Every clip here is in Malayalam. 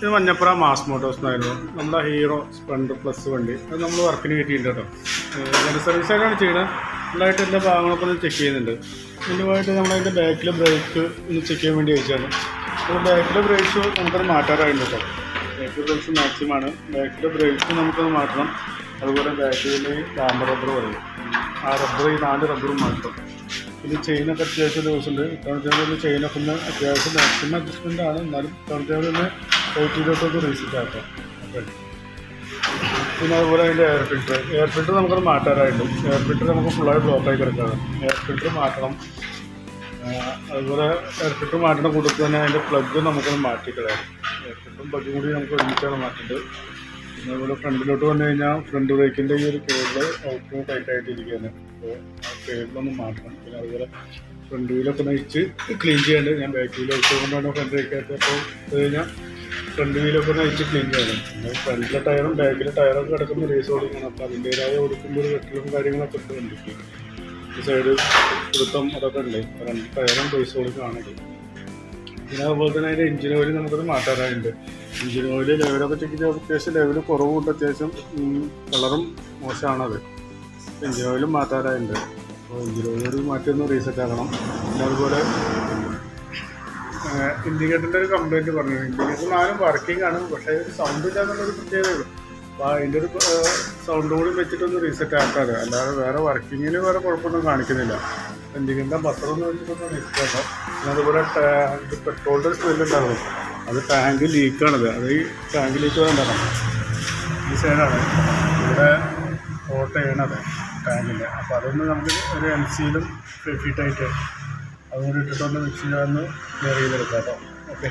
ഇത് മഞ്ഞപ്പുറ മാസ് മോട്ടോഴ്സ് എന്നായിരുന്നു നമ്മുടെ ഹീറോ സ്പ്ലെൻഡർ പ്ലസ് വണ്ടി. അത് നമ്മൾ വർക്കിന് കിട്ടിയിട്ടുണ്ട് കേട്ടോ. സർവീസ് സർവീസായിട്ടാണ് ചെയ്യുന്നത്. ഫുള്ളായിട്ട് എല്ലാ ഭാഗങ്ങളൊക്കെ ഒന്ന് ചെക്ക് ചെയ്യുന്നുണ്ട്. ഇതിനുമായിട്ട് നമ്മളതിന്റെ ബാക്കിലെ ബ്രേക്ക് ഒന്ന് ചെക്ക് ചെയ്യാൻ വേണ്ടി അയച്ചാണ് അപ്പോൾ ബാക്കിലെ ബ്രേക്സ് നമുക്കത് മാറ്റാറായിട്ടുണ്ട് കേട്ടോ. ബാക്കിലെ ബ്രേക്സ് മാക്സിമമാണ് ബാക്കിലെ ബ്രേക്സ് നമുക്കത് മാറ്റണം. അതുപോലെ ബാക്കിലെ ഡാമ്പർ റബ്ബർ പറയും ആ റബ്ബർ ഈ നാല് റബ്ബറും മാറ്റണം. ഇത് ചെയിനൊക്കെ അത്യാവശ്യം ദിവസമുണ്ട് ടൗൺ ചെയിനൊക്കെ ഒന്ന് അത്യാവശ്യം മാക്സിമം അഡ്ജസ്റ്റ്മെന്റ് ആണ്. എന്നാലും ടൗൺ എയ്റ്റിയിലോട്ടൊക്കെ റീസെറ്റ് ആക്കാം പിന്നെ അതുപോലെ അതിന്റെ എയർ ഫിൽറ്റർ എയർ ഫിൽറ്റർ നമുക്കത് മാറ്റാനായിട്ടും എയർ ഫിൽറ്റർ നമുക്ക് ഫുള്ളായി ബ്ലോക്കായി കിടക്കുകയാണ് എയർ ഫിൽറ്റർ മാറ്റണം. അതുപോലെ എയർ ഫിൽറ്റർ മാറ്റുന്ന കൂട്ടത്തിൽ തന്നെ അതിന്റെ പ്ലഗ് നമുക്കൊന്ന് മാറ്റിക്കളയാം. എയർ ഫിൽറ്ററും പ്ലഗും കൂടി നമുക്ക് ഒരുമിച്ചാണ് മാറ്റേണ്ടത്. പിന്നെ അതുപോലെ ഫ്രണ്ടിലോട്ട് വന്നു കഴിഞ്ഞാൽ ഫ്രണ്ട് ബ്രേക്കിന്റെ ഈ ഒരു കേബിൾ ഔട്ട് ടൈറ്റ് ആയിട്ടിരിക്കുകയാണ്. അപ്പോൾ ആ കേബിളൊന്ന് മാറ്റണം. പിന്നെ അതുപോലെ ഫ്രണ്ട് വീലൊക്കെ നയിച്ച് ക്ലീൻ ചെയ്യാണ്ട് ഞാൻ ബാക്ക് വീൽ കൊണ്ടാണ് ഫ്രണ്ട് ബ്രേക്കായിട്ട് അപ്പോൾ കഴിഞ്ഞാൽ ഫ്രണ്ട് വീലൊക്കെ ഒന്ന് അഴിച്ച് ക്ലീൻ ചെയ്യണം. ഫ്രണ്ടിലെ ടയറും ബാക്കിലെ ടയറും കിടക്കുന്ന റേസ് ഓടിക്കണം. അപ്പോൾ അതിന്റേതായ കൊടുക്കുമ്പോൾ ഒരു വെട്ടലും കാര്യങ്ങളൊക്കെ ഉണ്ട് വണ്ടിക്ക് സൈഡ് കൊടുത്തം അതൊക്കെ ഉണ്ട്. രണ്ട് ടയറും റേസ് ഓടിക്കാണെങ്കിൽ പിന്നെ അതുപോലെ തന്നെ അതിന്റെ എഞ്ചിൻ ഓയിൽ നമുക്കത് മാറ്റാറായിട്ടുണ്ട്. എഞ്ചിൻ ഓയിൽ ലെവലൊക്കെ ചെക്ക് ചെയ്ത് അത്യാവശ്യം ലെവൽ കുറവുണ്ട്. അത്യാവശ്യം കളറും മോശമാണത്. എഞ്ചിൻ ഓയിലും മാറ്റാറായിട്ടുണ്ട്. അപ്പോൾ എഞ്ചിൻ ഓയിൽ മാറ്റി ഒന്ന് റീസെറ്റ് ആക്കണം. പിന്നെ അതുപോലെ ഇൻഡിക്കേറ്ററിന്റെ ഒരു കംപ്ലൈന്റ് പറഞ്ഞു. ഇൻഡിക്കേറ്റർ നാലും വർക്കിംഗ് ആണ്. പക്ഷേ ഒരു സൗണ്ട് ഇല്ലാന്നുള്ളൊരു പ്രത്യേകത അപ്പോൾ അതിന്റെ ഒരു സൗണ്ട് കൂടി വെച്ചിട്ടൊന്ന് റീസെറ്റ് ആക്കാറ് അല്ലാതെ വേറെ വർക്കിങ്ങിന് വേറെ കുഴപ്പമൊന്നും കാണിക്കുന്നില്ല. ഇൻഡിക്കേറ്ററിന്റെ ബട്ടറൊന്ന് വെച്ചിട്ടൊന്നും റീസെറ്റ് പിന്നെ അതുപോലെ പെട്രോളിന്റെ സ്മെല്ലുണ്ടാകും അത് ടാങ്ക് ലീക്കാണത് അത് ഈ ടാങ്ക് ലീക്ക് ഉണ്ടാക്കണം ഈ സൈഡാണ് ഇവിടെ ഓട്ട ചെയ്യണത് ടാങ്കിന്റെ അപ്പോൾ അതൊന്ന് നമുക്ക് ഒരു എം സിയിലും ഫിറ്റായിട്ട് അതുകൊണ്ട് ഇട്ടിട്ടുണ്ട് മിക്സ് ചെയ്യാമെന്ന് ക്ലിയർ ചെയ്തെടുക്കാം ഓക്കെ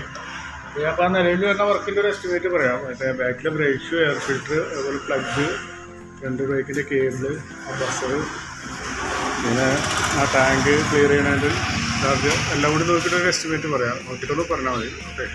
അപ്പോൾ ആ നിലവിൽ വരുന്ന വർക്കിന്റെ ഒരു എസ്റ്റിമേറ്റ് പറയാം. മറ്റേ ബാക്കിലെ ബ്രേക്ക് എയർ ഫിൽറ്റർ അതുപോലെ പ്ലഗ് രണ്ട് ബ്രേക്കിന്റെ കേബിൾ ആ ബസ്സർ പിന്നെ ആ ടാങ്ക് ക്ലിയർ ചെയ്യണതിന്റെ ചാർജ് എല്ലാം കൂടി നോക്കിയിട്ട് ഒരു എസ്റ്റിമേറ്റ് പറയാം. നോക്കിയിട്ടൊന്ന് പറഞ്ഞാൽ മതി. ഓക്കെ